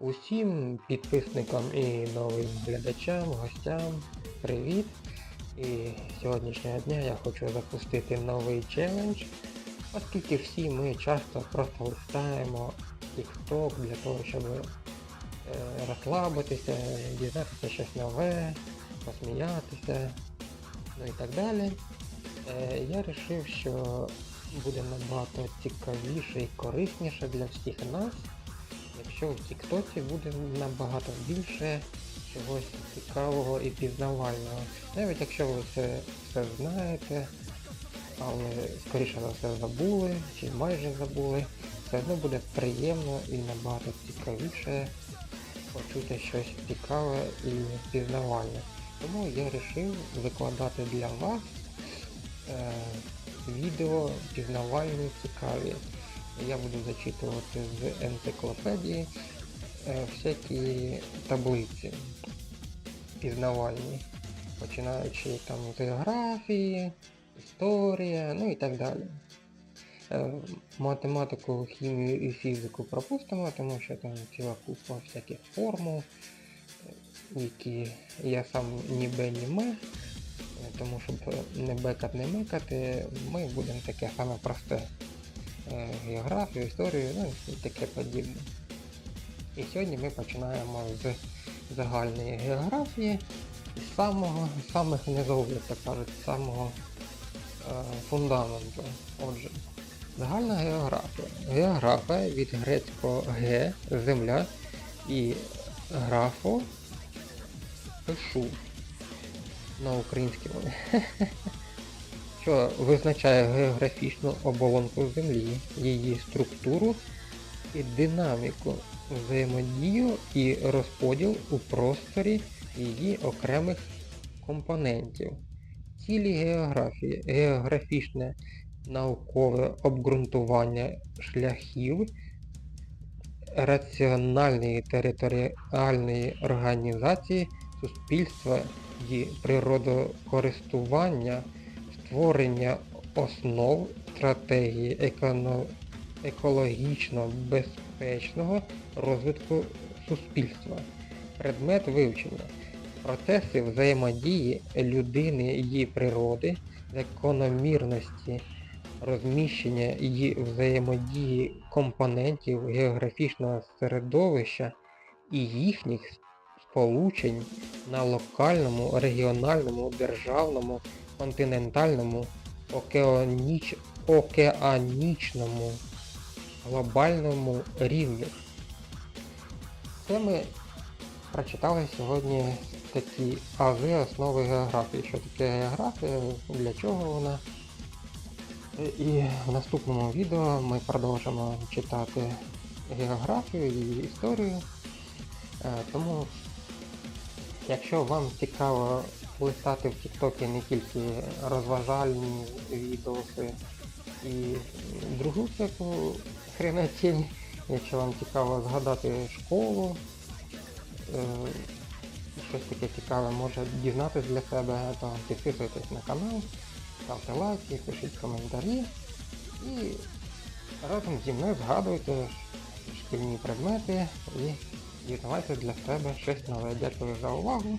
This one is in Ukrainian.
Усім підписникам і новим глядачам, гостям, привіт! І сьогоднішнього дня я хочу запустити новий челендж, оскільки всі ми часто просто листаємо TikTok для того, щоб е, розслабитися, дізнатися щось нове, посміятися, ну і так далі. Е, я вирішив, що буде набагато цікавіше і корисніше для всіх нас, якщо в Тіктоці буде набагато більше чогось цікавого і пізнавального. Навіть якщо ви це все знаєте, але скоріше за все забули, чи майже забули, все одно буде приємно і набагато цікавіше почути щось цікаве і пізнавальне. Тому я вирішив викладати для вас е, відео пізнавальні цікаві. Я буду зачитувати з енциклопедії е, всякі таблиці пізнавальні, починаючи там з географії, історія, ну і так далі. Е, Математику, хімію і фізику пропустимо, тому що там ціла купа всяких формул, які я сам ні бе, ні ме, тому щоб не бекати, не мекати, ми будемо таке саме просте. Е, Географію, історію, ну і таке подібне. І сьогодні ми починаємо з загальної географії, з самого, з самих низових, як так кажуть, з самого е, фундаменту. Отже, загальна географія. Географія від грецького ге, земля і графо пишу на українській мові. Що визначає географічну оболонку Землі, її структуру і динаміку, взаємодію і розподіл у просторі її окремих компонентів. Цілі географії, географічне наукове обґрунтування шляхів раціональної територіальної організації суспільства і природокористування, створення основ стратегії екологічно безпечного розвитку суспільства. Предмет вивчення. Процеси взаємодії людини її природи, закономірності розміщення і взаємодії компонентів географічного середовища і їхніх сполучень на локальному, регіональному, державному, континентальному, океаніч... океанічному, глобальному рівнях. Це ми прочитали сьогодні такі ази основи географії. Що таке географія, для чого вона. І в наступному відео ми продовжимо читати географію і історію. Е, Тому, якщо вам цікаво листати в Тіктокі не тільки розважальні відоси. І другу всяку хренотінь, якщо вам цікаво згадати школу, е, щось таке цікаве може дізнатися для себе, то підписуйтесь на канал, ставте лайки, пишіть коментарі. І разом зі мною згадуйте шкільні предмети і дізнавайте для себе щось нове. Дякую за увагу